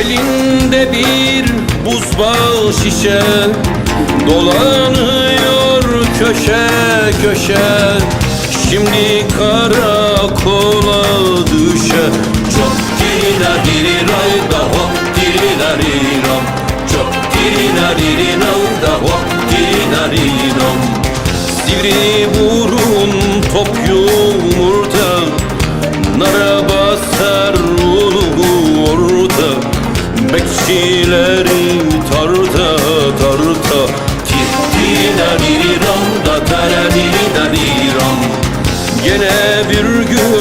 Elimde bir buzbal şişe Dolanıyor köşe köşe. Şimdi karakola düşe. Çok dirina dirina da hop dirina rinom Çok dirina dirina da hop dirina rinom Sivri burun Bekçileri tarta tarta diriram da tara dirina diram Gene bir gün